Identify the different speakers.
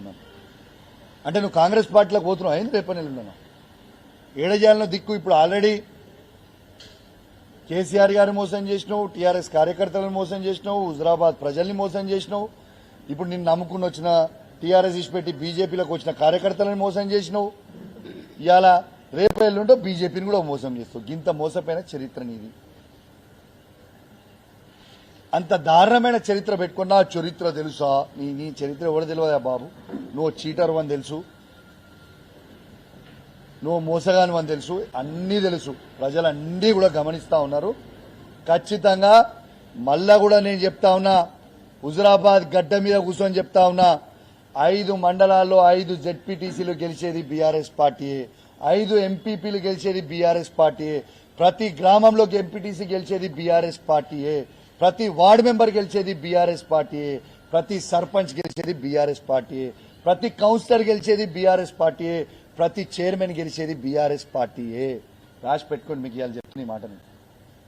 Speaker 1: ఉన్నాను. అంటే నువ్వు కాంగ్రెస్ పార్టీలోకి పోతున్నావు. అయింది రేపు నెలలున్నాను ఏడజాలలో దిక్కు ఇప్పుడు ఆల్రెడీ కేసీఆర్ గారిని మోసం చేసినావు టీఆర్ఎస్ కార్యకర్తలను మోసం చేసినావు హుజరాబాద్ ప్రజల్ని మోసం చేసినావు. ఇప్పుడు నిన్ను నమ్ముకుని వచ్చిన టీఆర్ఎస్ ఇచ్చిపెట్టి బీజేపీలోకి వచ్చిన కార్యకర్తలను మోసం చేసినావు. ఇవాళ రేపు ఎల్లుంటో బీజేపీని కూడా మోసం చేస్తావు. గింత మోసపోయిన చరిత్ర నీది. అంత దారుణమైన చరిత్ర పెట్టుకున్నా చరిత్ర తెలుసా? నీ నీ చరిత్ర ఎవరు తెలియదా బాబు? నువ్వు చీటర్ అని తెలుసు. నువ్వు మోసగాని అని తెలుసు. అన్నీ తెలుసు. ప్రజలు అన్నీ కూడా గమనిస్తా ఉన్నారు. ఖచ్చితంగా మళ్ళా కూడా నేను చెప్తా ఉన్నా హుజురాబాద్ గడ్డ మీద కూర్చొని చెప్తా ఉన్నా ఐదు మండలాల్లో ఐదు జెడ్పీటీసీలు గెలిచేది బీఆర్ఎస్ పార్టీ ఐదు ఎంపీపీలు గెలిచేది బీఆర్ఎస్ పార్టీ ప్రతి గ్రామంలో ఎంపీటీసీ గెలిచేది బీఆర్ఎస్ పార్టీయే. ప్రతి వార్డు మెంబర్ గెలిచేది బీఆర్ఎస్ పార్టీయే ప్రతి సర్పంచ్ గెలిచేది బీఆర్ఎస్ పార్టీయే ప్రతి కౌన్సిలర్ గెలిచేది బీఆర్ఎస్ పార్టీయే ప్రతి చైర్మన్ గెలిచేది బీఆర్ఎస్ పార్టీయే. రాసి పెట్టుకొని మీకు ఇవాళ చెప్తున్న ఈ మాటని.